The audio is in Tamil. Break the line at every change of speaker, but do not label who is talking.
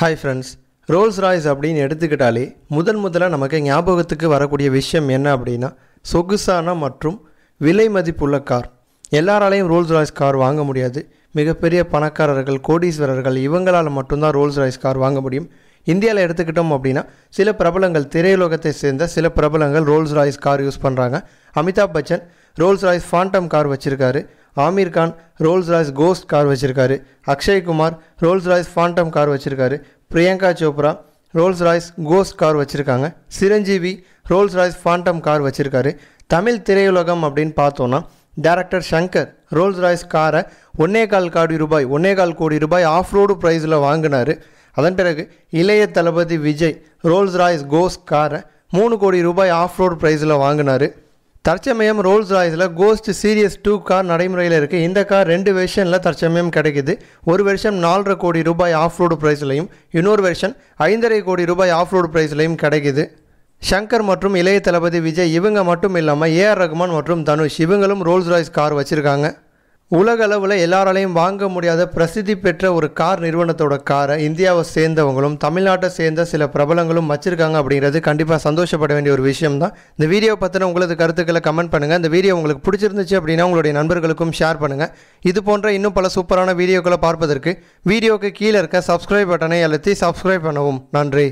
ஹாய் ஃப்ரெண்ட்ஸ் ரோல்ஸ் ராய்ஸ் அப்படின்னு எடுத்துக்கிட்டாலே முதன் முதலாக நமக்கு ஞாபகத்துக்கு வரக்கூடிய விஷயம் என்ன அப்படின்னா சொகுசான மற்றும் விலை மதிப்புள்ள கார் எல்லாராலையும் ரோல்ஸ் ராய்ஸ் கார் வாங்க முடியாது. மிகப்பெரிய பணக்காரர்கள் கோடீஸ்வரர்கள் இவங்களால் மட்டும்தான் ரோல்ஸ் ராய்ஸ் கார் வாங்க முடியும். இந்தியாவில் எடுத்துக்கிட்டோம் அப்படின்னா சில பிரபலங்கள் திரையுலகத்தை சேர்ந்த சில பிரபலங்கள் ரோல்ஸ் ராய்ஸ் கார் யூஸ் பண்ணுறாங்க Amitabh Bachchan Rolls Royce Phantom car வச்சுருக்காரு. Aamir Khan Rolls Royce Ghost car வச்சுருக்காரு. Akshay Kumar Rolls Royce Phantom car வச்சுருக்காரு. Priyanka Chopra Rolls Royce Ghost car வச்சுருக்காங்க. Chiranjeevi Rolls Royce Phantom car வச்சுருக்காரு. தமிழ் திரையுலகம் அப்படின்னு பார்த்தோன்னா டேரக்டர் சங்கர் ரோல்ஸ் ராய்ஸ் காரை ஒன்னே கால் கோடி ரூபாய் ஒன்னே கால் கோடி ரூபாய் ஆஃப் ரோடு ப்ரைஸில் வாங்கினார். அதன் பிறகு இளைய தளபதி விஜய் ரோல்ஸ் ராய்ஸ் கோஸ்ட் காரை மூணு கோடி ரூபாய் ஆஃப் ரோடு ப்ரைஸில் வாங்கினார். தற்சமயம் ரோல்ஸ் ராய்ஸில் கோஸ்ட் சீரியஸ் டூ கார் நடைமுறையில் இருக்குது இந்த கார் ரெண்டு வெர்ஷனில் தற்சமயம் கிடைக்குது. ஒரு வெர்ஷன் நாலரை கோடி ரூபாய் ஆஃப் ரோடு ப்ரைஸ்லையும் இன்னொரு வெர்ஷன் ஐந்தரை கோடி ரூபாய் ஆஃப் ரோடு ப்ரைஸ்லையும் கிடைக்குது. ஷங்கர் மற்றும் இளைய தளபதி விஜய் இவங்க மட்டும் இல்லாமல் ஏஆர் ரகுமான் மற்றும் தனுஷ் இவங்களும் ரோல்ஸ் ராய்ஸ் கார் வச்சுருக்காங்க. உலக அளவில் எல்லாராலையும் வாங்க முடியாத பிரசித்தி பெற்ற ஒரு கார் நிறுவனத்தோட காரை இந்தியாவை சேர்ந்தவங்களும் தமிழ்நாட்டை சேர்ந்த சில பிரபலங்களும் வச்சுருக்காங்க அப்படிங்கிறது கண்டிப்பாக சந்தோஷப்பட வேண்டிய ஒரு விஷயம் தான் இந்த வீடியோ பற்றின உங்களது கருத்துக்களை கமெண்ட் பண்ணுங்கள் இந்த வீடியோ உங்களுக்கு பிடிச்சிருந்துச்சு அப்படின்னா உங்களுடைய நண்பர்களுக்கும் ஷேர் பண்ணுங்கள் இது போன்ற இன்னும் பல சூப்பரான வீடியோக்களை பார்ப்பதற்கு வீடியோவுக்கு கீழே இருக்க சப்ஸ்கிரைப் பட்டனை அழுத்தி சப்ஸ்கிரைப் பண்ணவும். நன்றி.